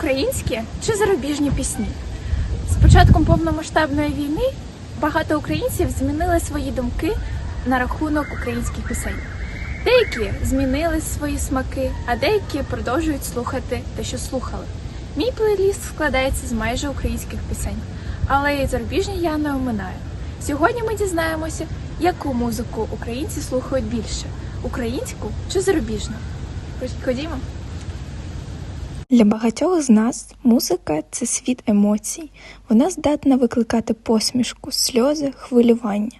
українські чи зарубіжні пісні? З початком повномасштабної війни багато українців змінили свої думки на рахунок українських пісень. Деякі змінили свої смаки, а деякі продовжують слухати те, що слухали. Мій плейліст складається з майже українських пісень, але і зарубіжні я не оминаю. Сьогодні ми дізнаємося, яку музику українці слухають більше українську чи зарубіжну. Ходімо. Для багатьох з нас музика це світ емоцій. Вона здатна викликати посмішку, сльози, хвилювання.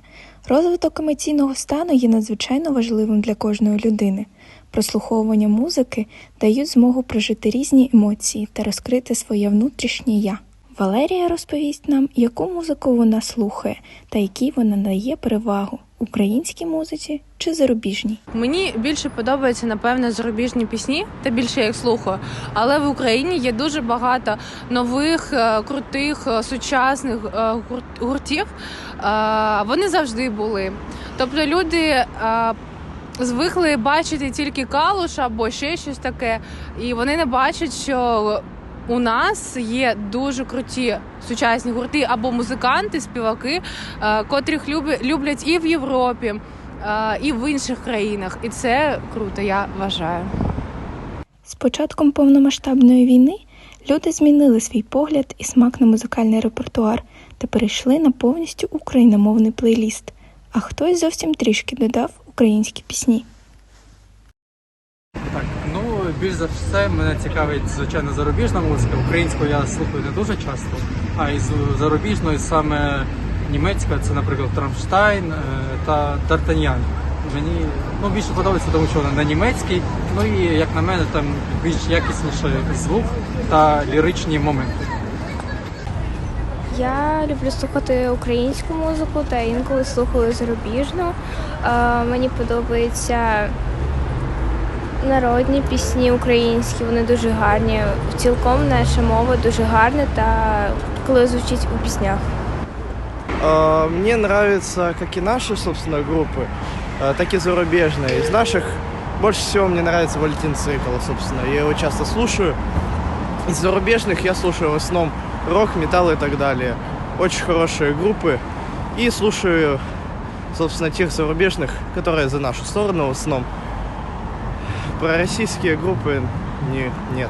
Розвиток емоційного стану є надзвичайно важливим для кожної людини. Прослуховування музики дають змогу прожити різні емоції та розкрити своє внутрішнє я. Валерія розповість нам, яку музику вона слухає та якій вона дає перевагу українській музиці чи зарубіжній. Мені більше подобаються, напевно, зарубіжні пісні, та більше я їх слухаю. Але в Україні є дуже багато нових, е, крутих, е, сучасних е, гуртів. Вони завжди були. Тобто люди звикли бачити тільки калуш або ще щось таке, і вони не бачать, що у нас є дуже круті сучасні гурти або музиканти, співаки, е, котрих люблять і в Європі е, і в інших країнах. І це круто, я вважаю. З початком повномасштабної війни люди змінили свій погляд і смак на музикальний репертуар та перейшли на повністю україномовний плейліст. А хтось зовсім трішки додав українські пісні. Більш за все мене цікавить звичайно зарубіжна музика. Українську я слухаю не дуже часто, а із зарубіжної саме німецька, це, наприклад, Трамштайн е, та Д'Артаньян. Мені ну, більше подобається, тому що вона на німецькій. Ну і як на мене, там більш якісніший звук та ліричні моменти. Я люблю слухати українську музику та інколи слухаю зарубіжну. Е, мені подобаються народні пісні українські, вони дуже гарні. Цілком наша мова дуже гарна та коли звучить у піснях. А, Мне нравятся как и наши, собственно, группы, а, так и зарубежные. Из наших больше всего мне нравится Валентин Цикл, собственно. Я его часто слушаю. Из зарубежных я слушаю в основном рок, металл и так далее. Очень хорошие группы. И слушаю, собственно, тех зарубежных, которые за нашу сторону в основном. Про российские группы не, нет.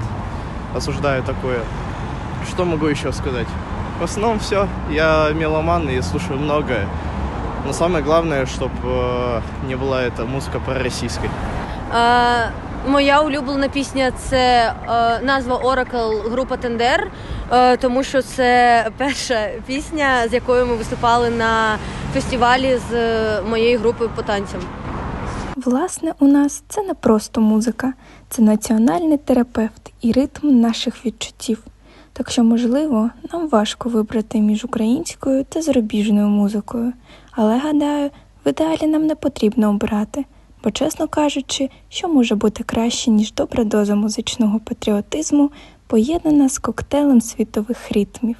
Осуждаю такое. Что могу еще сказать? В основном все. Я меломан и слушаю многое. Но самое главное, чтобы не была эта музыка пророссийской. Е, моя улюблена пісня це е, назва Oracle група Тендер, е, тому що це перша пісня, з якою ми виступали на фестивалі з е, моєю групою по танцям. Власне, у нас це не просто музика, це національний терапевт і ритм наших відчуттів. Так що, можливо, нам важко вибрати між українською та зарубіжною музикою, але гадаю, в ідеалі нам не потрібно обирати, бо, чесно кажучи, що може бути краще, ніж добра доза музичного патріотизму, поєднана з коктейлем світових ритмів.